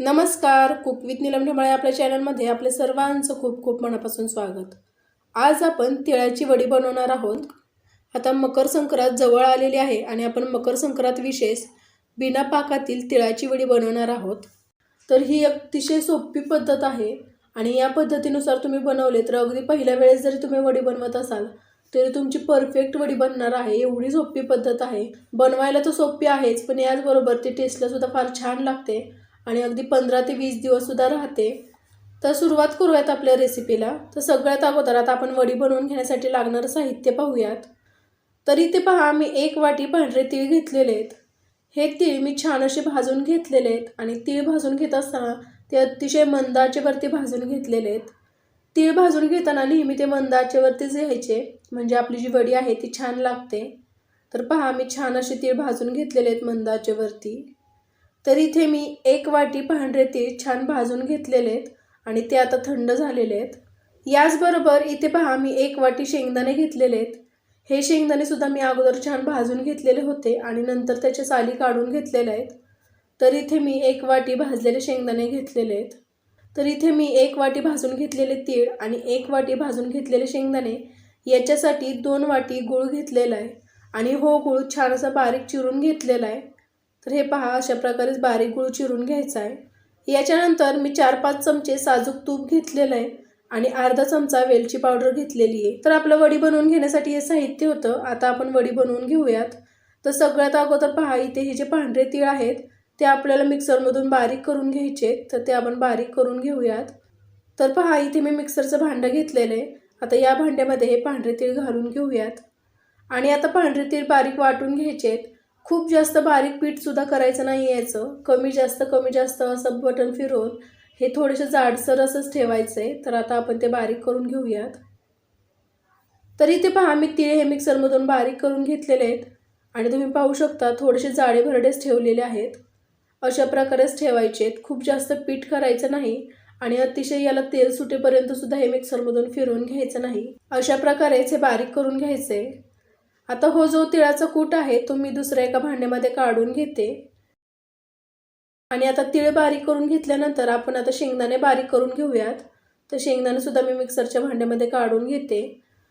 नमस्कार cook with Neelam ढमाळे आपल्या चॅनलमध्ये आपल्या सर्वांचं खूप खूप मनापासून स्वागत. आज आपण तिळाची वडी बनवणार आहोत. आता मकर संक्रांत जवळ आलेली आहे आणि आपण मकर संक्रांत विशेष बिना पाकातील तिळाची वडी बनवणार आहोत. तर ही अतिशय सोपी पद्धत आहे आणि या पद्धतीनुसार तुम्ही बनवले तर अगदी पहिल्या वेळेस जरी तुम्ही वडी बनवत असाल तरी तुमची परफेक्ट वडी बनणार आहे. एवढी सोपी पद्धत आहे. बनवायला तर सोपी आहेच पण याचबरोबर ती टेस्टलासुद्धा फार छान लागते. आणि अगदी पंधरा ते वीस दिवससुद्धा राहते. तर सुरुवात करूयात आपल्या रेसिपीला तर सगळ्यात अगोदर आता आपण वडी बनवून घेण्यासाठी लागणारं साहित्य पाहूयात. तर इथे पहा मी एक वाटी पांढरे तीळ घेतलेले आहेत हे तीळ मी छान असे भाजून घेतलेले आहेत आणि तीळ भाजून घेत असताना ते अतिशय मंदाचेवरती भाजून घेतलेले आहेत तीळ भाजून घेताना नेहमी ते मंदाचेवरतीच घ्यायचे म्हणजे आपली जी वडी आहे ती छान लागते. तर पहा मी छान असे तीळ भाजून घेतलेले आहेत मंदाचेवरती तर इथे मी एक वाटी पांढरे तीळ छान भाजून घेतलेले आहेत आणि ते आता थंड झालेले आहेत याचबरोबर इथे पहा मी एक वाटी शेंगदाणे घेतलेले आहेत हे शेंगदाणे सुद्धा मी अगोदर छान भाजून घेतलेले होते आणि नंतर त्याच्या साली काढून घेतलेल्या आहेत. तर इथे मी एक वाटी भाजलेले शेंगदाणे घेतलेले आहेत तर इथे मी एक वाटी भाजून घेतलेले तीळ आणि एक वाटी भाजून घेतलेले शेंगदाणे याच्यासाठी दोन वाटी गूळ घेतलेला आहे. आणि हो गूळ छान असा बारीक चिरून घेतलेला आहे. तर हे पहा अशा प्रकारेच बारीक गूळ चिरून घ्यायचा आहे. याच्यानंतर मी चार पाच चमचे साजूक तूप घेतलेलं आहे आणि अर्धा चमचा वेलची पावडर घेतलेली आहे. तर आपलं वडी बनवून घेण्यासाठी हे साहित्य होतं. आता आपण वडी बनवून घेऊयात. तर सगळ्यात अगोदर पहा इथे हे जे पांढरे तीळ आहेत ते आपल्याला मिक्सरमधून बारीक करून घ्यायचे तर ते आपण बारीक करून घेऊयात. तर पहा इथे मी मिक्सरचं भांडं घेतलेलं आहे. आता या भांड्यामध्ये हे पांढरे तीळ घालून घेऊयात. आणि आता पांढरे तीळ बारीक वाटून घ्यायचे आहेत. खूप जास्त बारीक पीठसुद्धा करायचं नाही यायचं. कमी जास्त कमी जास्त असं बटन फिरवून हे थोडेसे जाडसर असंच ठेवायचं आहे तर आता आपण ते बारीक करून घेऊयात. तर इथे पहा मी तीळ हे मिक्सरमधून बारीक करून घेतलेले आहेत. आणि तुम्ही पाहू शकता थोडेसे जाडे भरडेच ठेवलेले आहेत. अशा प्रकारेच ठेवायचे आहेत. खूप जास्त पीठ करायचं नाही. आणि अतिशय याला तेल सुटेपर्यंत सुद्धा हे मिक्सरमधून फिरवून घ्यायचं नाही. अशा प्रकारेच हे बारीक करून घ्यायचं आहे आता हो जो तिळाचा कूट आहे तो मी दुसऱ्या एका भांड्यामध्ये काढून घेते. आणि आता तिळ बारीक करून घेतल्यानंतर आपण आता शेंगदाणे बारीक करून घेऊयात. तर शेंगदाणेसुद्धा मी मिक्सरच्या भांड्यामध्ये काढून घेते.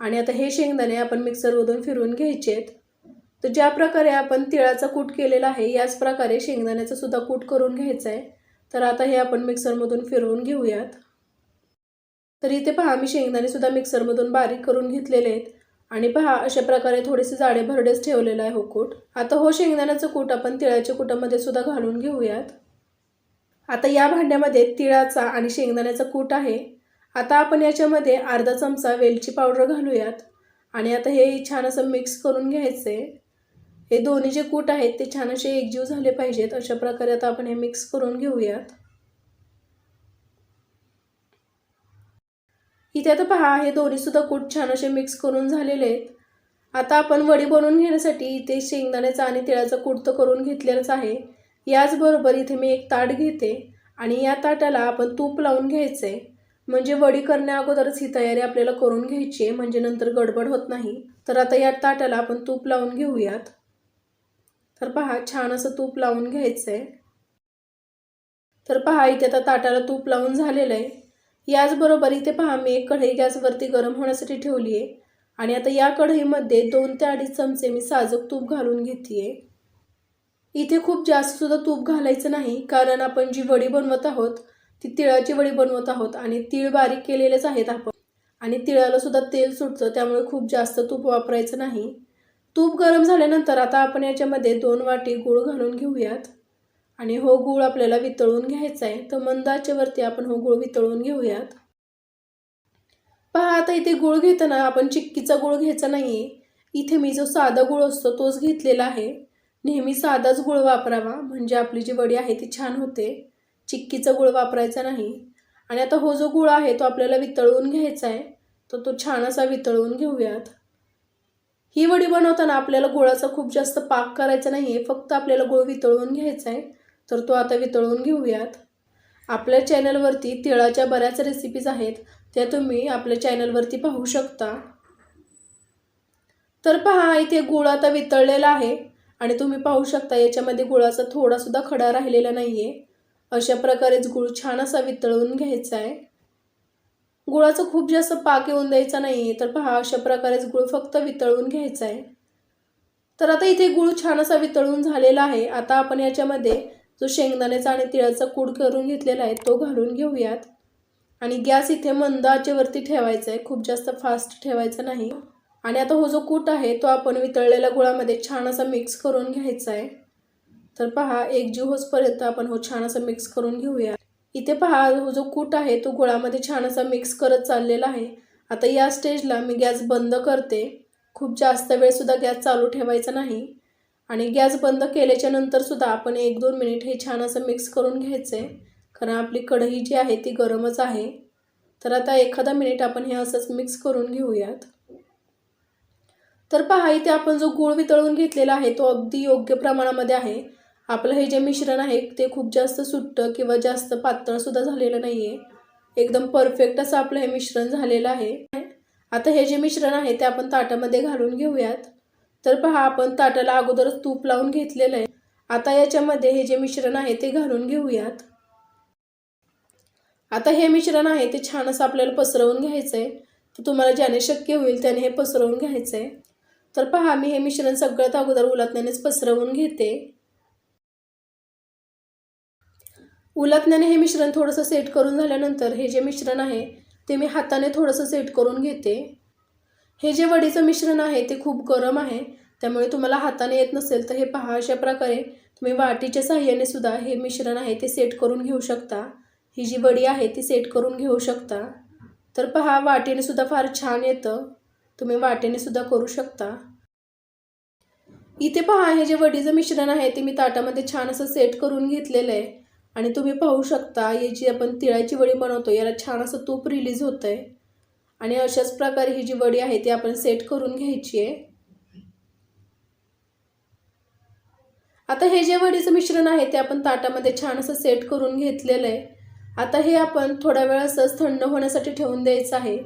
आणि आता हे शेंगदाणे आपण मिक्सरमधून फिरवून घ्यायचेत. तर ज्या प्रकारे आपण तिळाचा कूट केलेला आहे याच प्रकारे शेंगदाण्याचा सुद्धा कूट करून घ्यायचा आहे तर आता हे आपण मिक्सरमधून फिरवून घेऊयात. तर इथे पहा मी शेंगदाणेसुद्धा मिक्सरमधून बारीक करून घेतलेले आहेत. आणि पहा अशा प्रकारे थोडेसे जाडे भरडेच ठेवलेलं आहे हो कूट. आता हो शेंगदाण्याचं कूट आपण तिळाच्या कुटामध्ये सुद्धा घालून घेऊयात. आता या भांड्यामध्ये तिळाचा आणि शेंगदाण्याचा कूट आहे. आता आपण याच्यामध्ये अर्धा चमचा वेलची पावडर घालूयात. आणि आता हे छान असं मिक्स करून घ्यायचं आहे हे दोन्ही जे कूट आहेत ते छान असे एकजीव झाले पाहिजेत. अशा प्रकारे आता आपण हे मिक्स करून घेऊयात. इथे आता पहा हे दोन्ही सुद्धा कूट छान असे मिक्स करून झालेले आहेत. आता आपण वडी बनवून घेण्यासाठी इथे शेंगदाण्याचा आणि तिळाचा कुडतं करून घेतलेलंच आहे. याचबरोबर इथे मी एक ताट घेते आणि या ताटाला आपण तूप लावून घ्यायचं आहे म्हणजे वडी करण्या अगोदरच ही तयारी आपल्याला करून घ्यायची आहे म्हणजे नंतर गडबड होत नाही. तर आता या ताटाला आपण तूप लावून घेऊयात. तर पहा छान असं तूप लावून घ्यायचं आहे तर पहा इथे आता ताटाला तूप लावून झालेलं आहे. याचबरोबर इथे पहा मी एक कढई गॅसवरती गरम होण्यासाठी ठेवली आहे आणि आता या कढईमध्ये दोन ते अडीच चमचे मी साजूक तूप घालून घेते इथे खूप जास्त सुद्धा तूप घालायचं नाही कारण आपण जी वडी बनवत आहोत ती तिळाची वडी बनवत आहोत आणि तीळ बारीक केलेलेच आहेत आपण. आणि तिळाला सुद्धा तेल सुटतं त्यामुळे खूप जास्त तूप वापरायचं नाही. तूप गरम झाल्यानंतर आता आपण याच्यामध्ये दोन वाटी गूळ घालून घेऊयात. आणि हो गूळ आपल्याला वितळून घ्यायचा आहे तर मंदाच्यावरती आपण हो गूळ वितळून घेऊयात. पहा आता इथे गूळ घेताना आपण चिक्कीचा गूळ घ्यायचा नाही आहे इथे मी जो साधा गूळ असतो तोच घेतलेला आहे. नेहमी साधाच गूळ वापरावा म्हणजे आपली जी वडी आहे ती छान होते. चिक्कीचा गूळ वापरायचा नाही. आणि आता हो जो गूळ आहे तो आपल्याला वितळवून घ्यायचा आहे तर तो छान असा वितळवून घेऊयात. ही वडी बनवताना आपल्याला गुळाचा खूप जास्त पाक करायचा नाही आहे फक्त आपल्याला गुळ वितळवून घ्यायचा आहे. तर तो आता वितळवून घेऊयात. आपल्या चॅनलवरती तिळाच्या बऱ्याच रेसिपीज आहेत त्या तुम्ही आपल्या चॅनलवरती पाहू शकता. तर पहा इथे गुळ आता वितळलेला आहे आणि तुम्ही पाहू शकता याच्यामध्ये गुळाचा थोडासुद्धा खडा राहिलेला नाही आहे अशा प्रकारेच गुळ छान असा वितळवून घ्यायचा आहे. गुळाचं खूप जास्त पाक येऊन द्यायचा नाही आहे तर पहा अशा प्रकारेच गुळ फक्त वितळवून घ्यायचा आहे. तर आता इथे गुळ छान असा वितळून झालेला आहे. आता आपण याच्यामध्ये जो शेंगदाण्याचा आणि तिळाचा कूड करून घेतलेला आहे तो घालून घेऊयात. आणि गॅस इथे मंद आचेवरती ठेवायचा आहे खूप जास्त फास्ट ठेवायचा नाही. आणि आता हो जो कूट आहे तो आपण वितळलेल्या गुळामध्ये छान असा मिक्स करून घ्यायचा आहे. तर पहा एक जीव होसपर्यंत आपण हो छान असा मिक्स करून घेऊया. इथे पहा हो जो कूट आहे तो गुळामध्ये छान असा मिक्स करत चाललेला आहे. आता या स्टेजला मी गॅस बंद करते. खूप जास्त वेळसुद्धा गॅस चालू ठेवायचा नाही. आणि गॅस बंद केल्याच्या सुद्धा आपण एक दोन मिनिट हे छान असं मिक्स करून घ्यायचं आहे कारण आपली कढई जी आहे ती गरमच आहे. तर आता एखादा मिनिट आपण हे असंच मिक्स करून घेऊयात. तर पहा इथे आपण जो गूळ वितळून घेतलेला आहे तो अगदी योग्य प्रमाणामध्ये आहे. आपलं हे जे मिश्रण आहे ते खूप जास्त सुट्टं किंवा जास्त पातळसुद्धा झालेलं नाही आहे एकदम परफेक्ट असं आपलं हे मिश्रण झालेलं आहे. आता हे जे मिश्रण आहे ते आपण ताटामध्ये घालून घेऊयात. तर पहा आपण ताटाला अगोदरच तूप लावून घेतलेलं आहे. आता याच्यामध्ये हे जे मिश्रण आहे ते घालून घेऊयात. आता हे मिश्रण आहे ते छान असं आपल्याला पसरवून घ्यायचं आहे तर तुम्हाला ज्याने शक्य होईल त्याने हे पसरवून घ्यायचं आहे तर पहा मी हे मिश्रण सगळ्यात अगोदर उलातण्यानेच पसरवून घेते. उलातण्याने हे मिश्रण थोडंसं सेट करून झाल्यानंतर हे जे मिश्रण आहे ते मी हाताने थोडंसं सेट करून घेते. हे जे वडीचं मिश्रण आहे ते खूप गरम आहे. त्यामुळे तुम्हाला हाताने येत नसेल तर हे पहा अशा प्रकारे तुम्ही वाटीच्या साह्याने सुद्धा हे मिश्रण आहे ते सेट करून घेऊ शकता. ही जी वडी आहे ती सेट करून घेऊ शकता. तर पहा वाटीने सुद्धा फार छान येतं. तुम्ही वाटेने सुद्धा करू शकता. इथे पहा हे जे वडीचं मिश्रण आहे ते मी ताटामध्ये छान असं सेट करून घेतलेलं आहे. आणि तुम्ही पाहू शकता ही जी आपण तिळाची वडी बनवतो याला छान असं तूप रिलीज होतं आहे आणि अशाच प्रकारे ही जी वडी आहे ती आपण सेट करून घ्यायची आहे. आता हे जे वडीचं मिश्रण आहे ते आपण ताटामध्ये छान असं सेट करून घेतलेलं आहे. आता हे आपण थोड्या वेळ असंच थंड होण्यासाठी ठेवून द्यायचं आहे.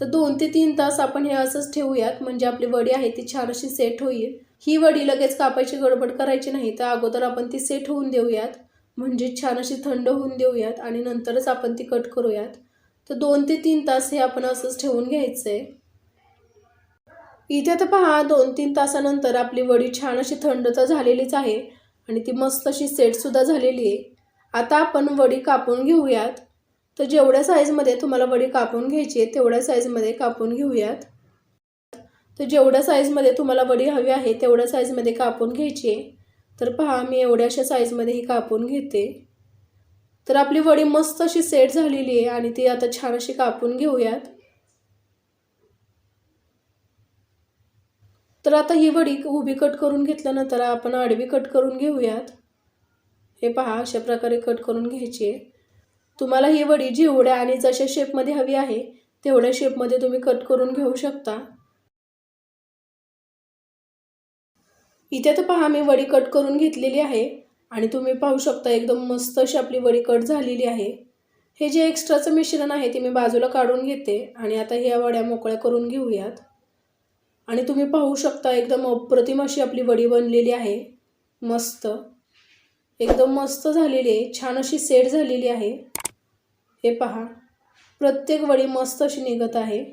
तर दोन ते तीन तास आपण हे असंच ठेवूयात. म्हणजे आपली वडी आहे ती छान अशी सेट होईल. ही वडी लगेच कापायची गडबड करायची नाही. तर अगोदर आपण ती सेट होऊन देऊयात. म्हणजे छान अशी थंड होऊन देऊयात आणि नंतरच आपण ती कट करूयात. तर दोन ते तीन तास हे आपण असंच ठेवून घ्यायचं आहे इथे तर पहा दोन तीन तासानंतर आपली वडी छान अशी थंड तर झालेलीच आहे आणि ती मस्त अशी सेटसुद्धा झालेली आहे. आता आपण वडी कापून घेऊयात. तर जेवढ्या साईजमध्ये तुम्हाला वडी कापून घ्यायची आहे तेवढ्या साईजमध्ये कापून घेऊयात. तर जेवढ्या साईजमध्ये तुम्हाला वडी हवी आहे तेवढ्या साईजमध्ये कापून घ्यायची आहे. तर पहा मी एवढ्याशा साईजमध्ये ही कापून घेते. तर आपली वडी मस्त अशी सेट झालेली आहे आणि ती आता छान अशी कापून घेऊयात. तर आता ही वडी उभी कट करून घेतल्यानंतर आपण आडवी कट करून घेऊयात. हे पहा अशा प्रकारे कट करून घ्यायची आहे. तुम्हाला ही वडी जेवढ्या आणि जशा शेपमध्ये हवी आहे तेवढ्या शेपमध्ये तुम्ही कट करून घेऊ शकता. इथे तर पहा मी वडी कट करून घेतलेली आहे. आणि तुम्ही पाहू शकता एकदम मस्त अशी आपली वडी कट झालेली आहे. हे जे एक्स्ट्राचं मिश्रण आहे ते मी बाजूला काढून घेते आणि आता ह्या वड्या मोकळ्या करून घेऊयात. आणि तुम्ही पाहू शकता एकदम अप्रतिम अशी आपली वडी बनलेली आहे. मस्त. एकदम मस्त झालेली आहे. छान अशी सेट झालेली आहे. हे पहा. प्रत्येक वडी मस्त अशी निघत आहे.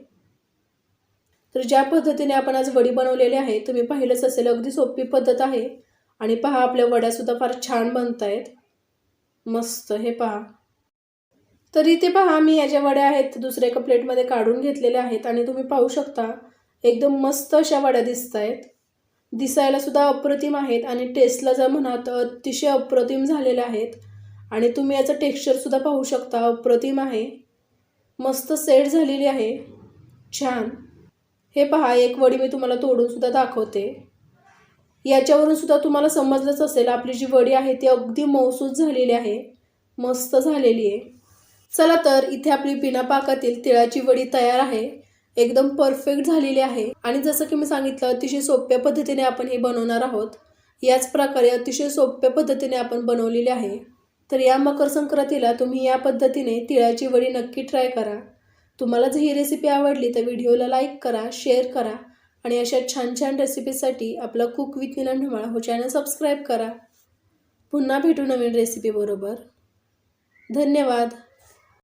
तर ज्या पद्धतीने आपण आज वडी बनवलेली आहे तुम्ही पाहिलंच असेल अगदी सोपी पद्धत आहे. आणि पहा आपल्या वड्यासुद्धा फार छान बनत आहेत मस्त हे पहा. तर इथे पहा मी या ज्या वड्या आहेत दुसऱ्या एका प्लेटमध्ये काढून घेतलेल्या आहेत आणि तुम्ही पाहू शकता एकदम मस्त अशा वड्या दिसत आहेत दिसायला सुद्धा अप्रतिम आहेत आणि टेस्टला जर म्हणा तर अतिशय अप्रतिम झालेल्या आहेत. आणि तुम्ही याचं टेक्स्चरसुद्धा पाहू शकता अप्रतिम आहे. मस्त सेट झालेली आहे. छान. हे पहा एक वडी मी तुम्हाला तोडूनसुद्धा दाखवते. याच्यावरून सुद्धा तुम्हाला समजलंच असेल आपली जी वडी आहे ती अगदी मौसूद झालेली आहे मस्त झालेली आहे. चला तर इथे आपली बिना पाकातील तिळाची वडी तयार आहे एकदम परफेक्ट झालेली आहे. आणि जसं की मी सांगितलं अतिशय सोप्या पद्धतीने आपण हे बनवणार आहोत. याच प्रकारे अतिशय सोप्या पद्धतीने आपण बनवलेली आहे. तर या मकर संक्रांतीला तुम्ही या पद्धतीने तिळाची वडी नक्की ट्राय करा. तुम्हाला जर ही रेसिपी आवडली तर व्हिडिओला लाईक करा शेअर करा. आणि अशा छान छान रेसिपीसाठी आपला कुक विथ निलंढमाळ हो चॅनल सबस्क्राईब करा. पुन्हा भेटू नवीन रेसिपीबरोबर धन्यवाद.